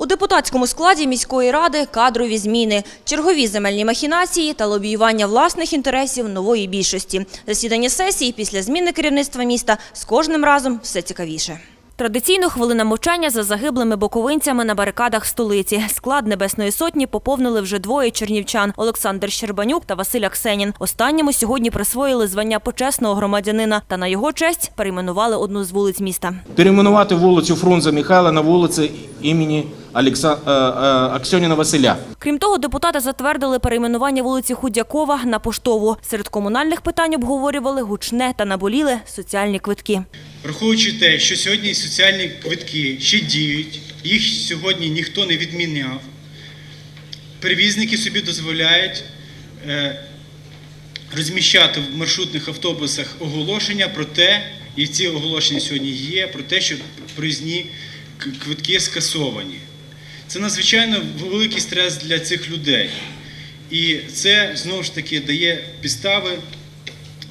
У депутатському складі міської ради кадрові зміни, чергові земельні махінації та лобіювання власних інтересів нової більшості. Засідання сесії після зміни керівництва міста з кожним разом все цікавіше. Традиційно хвилина мовчання за загиблими боковинцями на барикадах столиці. Склад Небесної Сотні поповнили вже двоє чернівчан – Олександр Щербанюк та Василь Аксенін. Останньому сьогодні присвоїли звання почесного громадянина та на його честь перейменували одну з вулиць міста. перейменувати вулицю Фрунзе Михайла на вулиці імені е, е, Аксьоніна Василя. Крім того, депутати затвердили перейменування вулиці Худякова на Поштову. Серед комунальних питань обговорювали гучне та наболіле соціальні квитки. Враховуючи те, що сьогодні соціальні квитки ще діють, їх сьогодні ніхто не відміняв, перевізники собі дозволяють е, розміщати в маршрутних автобусах оголошення про те, і ці оголошення сьогодні є, про те, що проїзні квитки скасовані. Це надзвичайно великий стрес для цих людей. І це знову ж таки дає підстави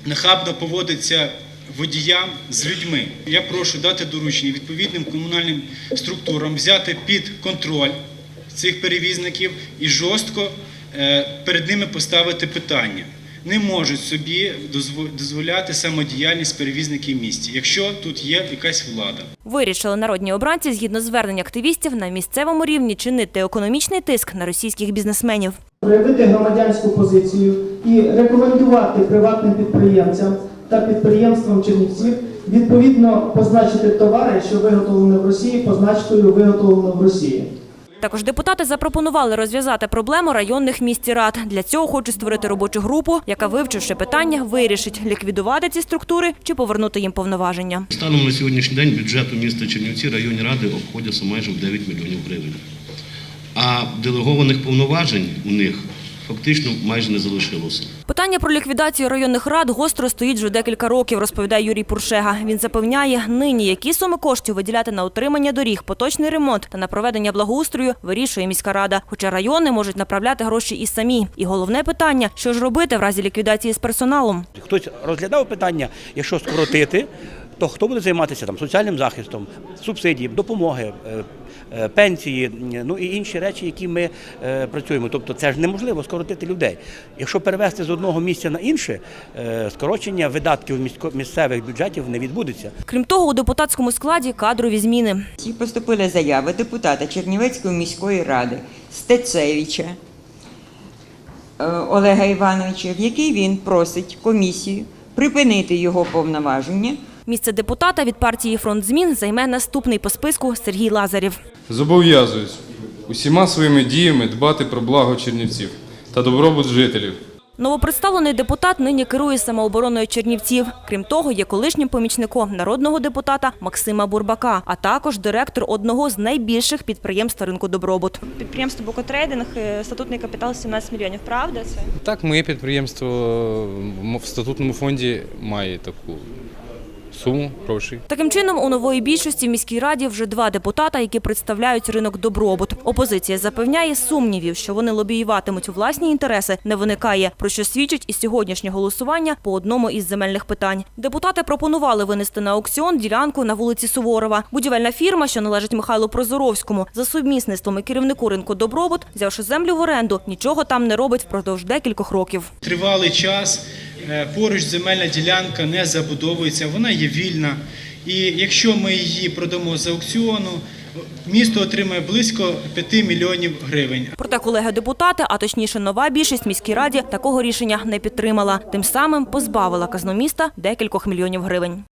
нахабно поводиться водіям з людьми. Я прошу дати доручення відповідним комунальним структурам взяти під контроль цих перевізників і жорстко е, перед ними поставити питання. Не можуть собі дозволяти самодіяльність перевізників в місті, якщо тут є якась влада. Вирішили народні обранці, згідно звернень активістів, на місцевому рівні чинити економічний тиск на російських бізнесменів. проявити громадянську позицію і рекомендувати приватним підприємцям та підприємствам Чернівців відповідно позначити товари, що виготовлені в Росії, позначкою виготовлено в Росії. Також депутати запропонували розв'язати проблему районних міських рад. Для цього хочуть створити робочу групу, яка, вивчивши питання, вирішить ліквідувати ці структури чи повернути їм повноваження. Станом на сьогоднішній день бюджет у міста Чернівці районні ради обходяться майже в 9 мільйонів гривень. А делегованих повноважень у них фактично майже не залишилося. Питання про ліквідацію районних рад гостро стоїть вже декілька років, розповідає Юрій Пуршега. Він запевняє, нині які суми коштів виділяти на утримання доріг, поточний ремонт та на проведення благоустрою вирішує міська рада. Хоча райони можуть направляти гроші і самі. І головне питання, що ж робити в разі ліквідації з персоналом. Хтось розглядав питання, якщо скоротити, то хто буде займатися там соціальним захистом, субсидії, допомоги, е, е, пенсії, ну і інші речі, які ми е, працюємо. Тобто це ж неможливо скоротити людей. Якщо перевести з одного місця на інше, скорочення видатків місцевих бюджетів не відбудеться. Крім того, у депутатському складі кадрові зміни. Ці поступила заява депутата Чернівецької міської ради Стецевича Олега Івановича, в якій він просить комісію припинити його повноваження Місце депутата від партії Фронт змін займе наступний по списку Сергій Лазарєв. Зобов'язуюсь усіма своїми діями дбати про благо чернівців та добробут жителів. Новопредставлений депутат нині керує самообороною Чернівців. Крім того, є колишнім помічником народного депутата Максима Бурбака, а також директор одного з найбільших підприємств ринку добробут. Підприємство Букотрейдинг, е, статутний капітал 17 мільйонів. Правда це? Так, моє підприємство в статутному фонді має таку суму грошей. Таким чином, у нової більшості в міській раді вже два депутата, які представляють ринок добробут. Опозиція запевняє сумнівів, що вони лобіюватимуть власні інтереси, не виникає, про що свідчить і сьогоднішнє голосування по одному із земельних питань. Депутати пропонували винести на аукціон ділянку на вулиці Суворова. Будівельна фірма, що належить Михайлу Прозоровському, за сумісництвом і керівнику ринку добробут, взявши землю в оренду, нічого там не робить впродовж декількох років. Тривалий час поруч земельна ділянка не забудовується, вона є вільна. І якщо ми її продамо за аукціону, місто отримає близько 5 мільйонів гривень. Проте колеги-депутати, а точніше нова більшість міській раді, такого рішення не підтримала. Тим самим позбавила казну міста декількох мільйонів гривень.